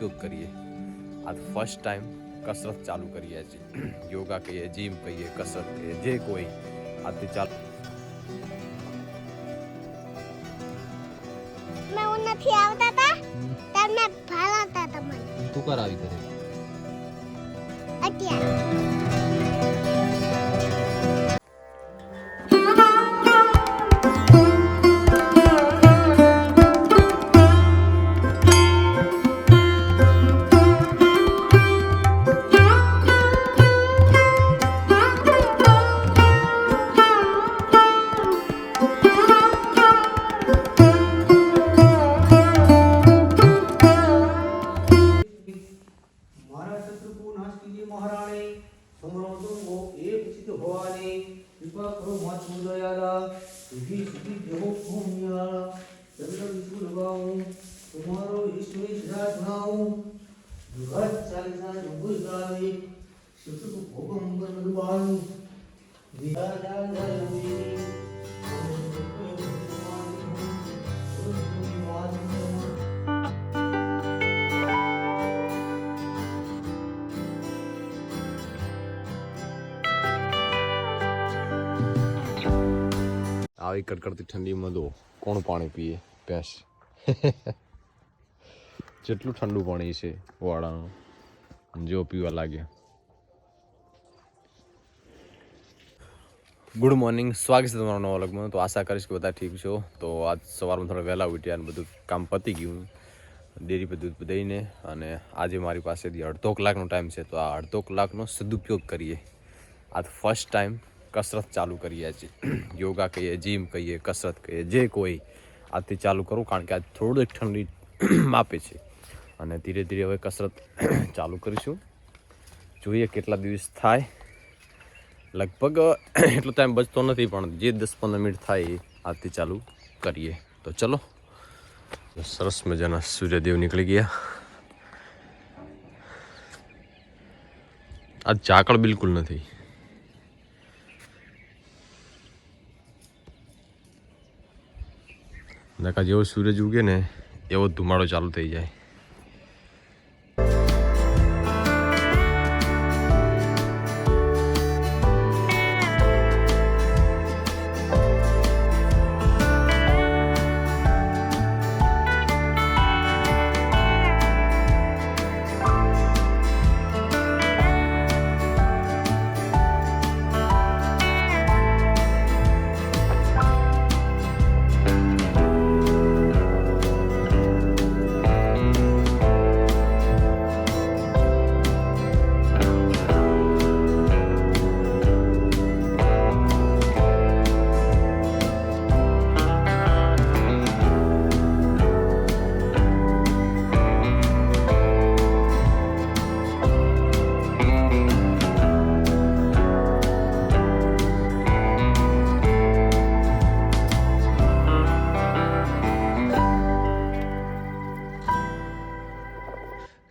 સદુપયોગ કરીએ. આ ફર્સ્ટ ટાઈમ કસરત ચાલુ કરીએ છીએ. યોગા કહીએ જીમ કહીએ કસરત કહીએ જે કોઈ. આજથી ચાલુ મેં હું નથી આવતા તા? તમને ભાલાતા તમને તું કર આવી કરે અત્યારે. ચંદ્ર વિષ્ણુ લગાઉં તમારો ઈશ્વરી સદા ગુણાઉં દુઘટ ચાલીસા જુગુલ ગાવે શત્રુ કો ભોગ મંગલ મધુબાનું વિદ્યા જાલ જાલ આવી કડકડતી ઠંડીમાં દો કોણ પાણી પીએ ભેંસ જેટલું ઠંડુ પાણી છે વાળાનું. જો પીવા લાગ્યા. ગુડ મોર્નિંગ સ્વાગત છે તમારા નવા વ્લોગમાં. તો આશા કરીશ કે બધા ઠીક છો. તો આજ સવારમાં થોડા વહેલા ઉઠ્યા અને બધું કામ પતી ગયું. ડેરી પર દૂધ દઈને અને આજે મારી પાસેથી અડધો કલાકનો ટાઈમ છે. તો આ અડધો કલાકનો સદુપયોગ કરીએ. આજ ફર્સ્ટ ટાઈમ કસરત ચાલુ કરીએ છીએ યોગા કહીએ જીમ કહીએ, કસરત કહીએ, જે કોઈ આજથી ચાલુ કરું કારણ કે આજ થોડીક ઠંડી માપે છે. અને ધીરે ધીરે હવે કસરત ચાલુ કરીશું. જોઈએ કેટલા દિવસ થાય. લગભગ, એટલો ટાઈમ બચતો નથી, પણ જે દસ પંદર મિનિટ થાય એ આજથી ચાલુ કરીએ. તો ચલો. સરસ મજાના સૂર્યદેવ નીકળી ગયા. આ ઝાકળ બિલકુલ નથી. નકા જેવો સૂરજ ઉગે ને એવો ધુમાડો ચાલુ થઈ જાય.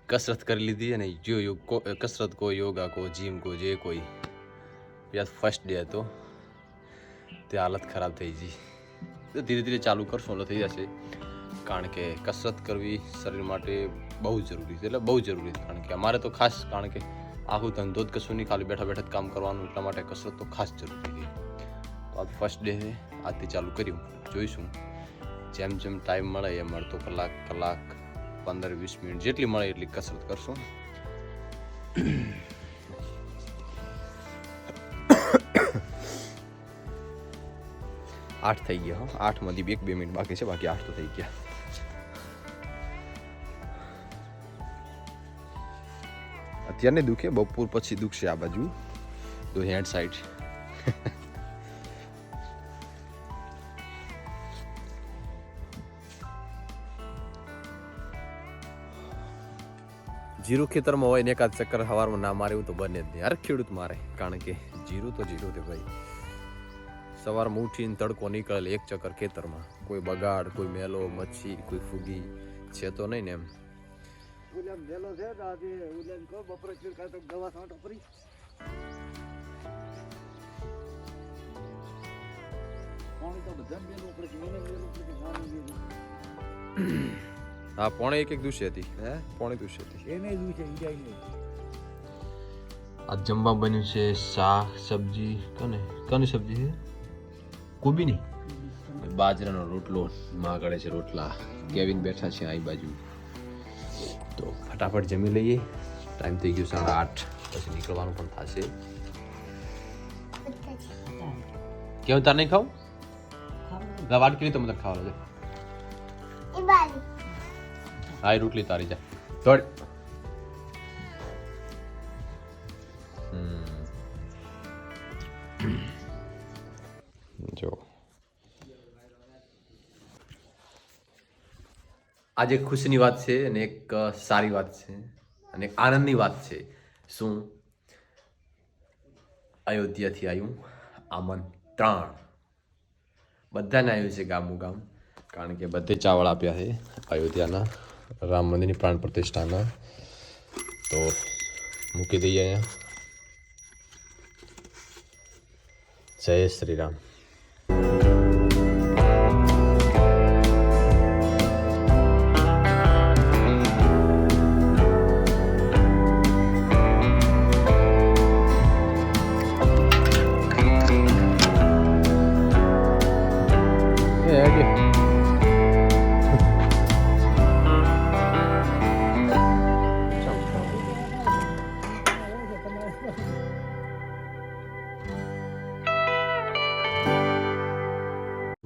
કસરત કરી લીધી અને જો યોગ કસરત કો, યોગા કો જીમ કો, જે કોઈ. યાદ ફર્સ્ટ ડે હતો. તે હાલત ખરાબ થઈ ગઈ. ધીરે ધીરે ચાલુ કરશો, એટલે થઈ જશે. કારણ કે કસરત કરવી શરીર માટે બહુ જરૂરી છે, એટલે બહુ જરૂરી છે. કારણ કે અમારે તો ખાસ, કારણ કે આખું ધંધો જ કશું નહીં, ખાલી બેઠા બેઠા જ કામ કરવાનું, એટલા માટે કસરત તો ખાસ જરૂરી છે. તો આજ ફર્સ્ટ ડે છે, આજથી ચાલુ કર્યું. જોઈશું. જેમ જેમ ટાઈમ મળે, એમ મળતો કલાક કલાક પંદર વીસ મિનિટ જેટલી મળે એટલી કસરત કરશું આઠ થઈ ગયા, હો. આઠમાંથી એક બે મિનિટ બાકી છે, બાકી આઠ તો થઈ ગયા. અત્યારને દુખે, બપોર પછી દુખશે આ બાજુ. તો હેન્ડ સાઈડ. જીરું ખેતરમાં હોય ને એકાદ ચક્કર સવારમાં ના મારે એવું તો બને જ નહીં હર ખેડૂત મારે કારણ કે જીરું તો જીરું છે ભાઈ સવારમાં ઉઠીને તડકો નીકળે એક ચક્કર ખેતરમાં કોઈ બગાડ કોઈ મેલો મચ્છી કોઈ ફૂગી છે તો નહીં ને એમ ઉલેમ વેલો છે તો આજે ઉલેમ કો બપોરે ચીર કાઢ તો દવા સાંટો પડી પાણી તો બધા મેલું પડે કે એને મેલું પડે કે નાનું મેલું હા પોણે એક એક દુષ્ય હતી. હે? પોણે દુષ્ય હતી. એને જ છે ઈજાય નહીં આ જમવા બન્યું છે શાક સબ્જી કને? કની સબ્જી છે? કોબીની? બાજરાનો રોટલો માં ગળે છે રોટલા. કેવિન બેઠા છે આ બાજુ. તો ફટાફટ જમી લઈએ. ટાઈમ થઈ ગયો સાડા આઠ. પછી નીકળવાનું પણ થશે. કેવું તાર નહીં ખાવું? વાટ કરી તો મને ખાવાનું છે? હા રૂટલી તારી જા. દોડ જો. આજે ખુશની વાત છે અને એક સારી વાત છે અને એક આનંદની વાત છે. શું? અયોધ્યાથી આવ્યું આમંત્રણ. બધાને આવ્યું છે ગામું ગામ કારણ કે બધે ચાવળ આપ્યા છે અયોધ્યાના. રામ મંદિરની પ્રાણ પ્રતિષ્ઠાના તો મૂકી દઈએ અહીંયા. જય શ્રી રામ.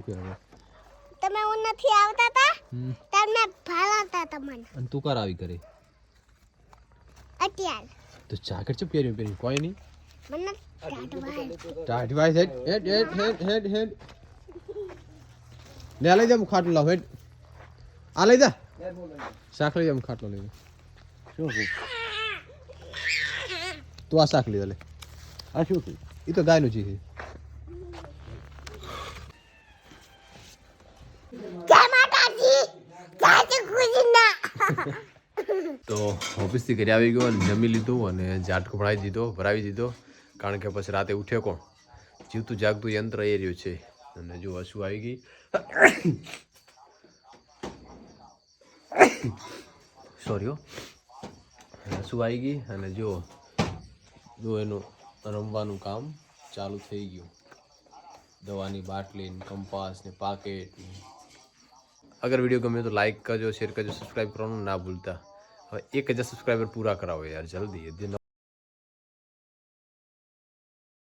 તમે હું નથી આવતા તા? તમે મેં તમને અને તું કર આવી કરે અત્યાર. તો જાકેટ છે પહેર્યું પહેર્યું કોઈ નહીં. મને કાઢવા વાય હેડ હેડ હેડ હેડ હેડ હેડ. લે લઈ જા હું ખાટલો લાવ હેડ. આ લઈ જા. શાક લઈ જા હું ખાટલો લઈ શું તું આ શાક લઈ લે. આ શું છે એ તો ગાયનું છે જય માતાજી જય શ્રી કૃષ્ણ તો ઓફિસથી ઘરે આવી ગયો અને જમી લીધું અને ઝાટકો ભરાવી દીધો ભરાવી દીધો. કારણ કે પછી રાતે ઉઠ્યો કોણ? જીવતું જાગતું યંત્ર એ રહ્યું છે. અને જો હસુ આવી ગઈ. સોરી હસુ આવી ગઈ અને જો જો એનું રમવાનું કામ ચાલુ થઈ ગયું. દવાની બાટલી ને કંપાસ ને પાકેટ અગર વીડિયો ગમ્યો તો લાઇક કરજો શેર કરજો સબસ્ક્રાઈબ કરવાનું ના ભૂલતા હવે એક હજાર સબસ્ક્રાઈબર પૂરા કરાવો યાર જલ્દી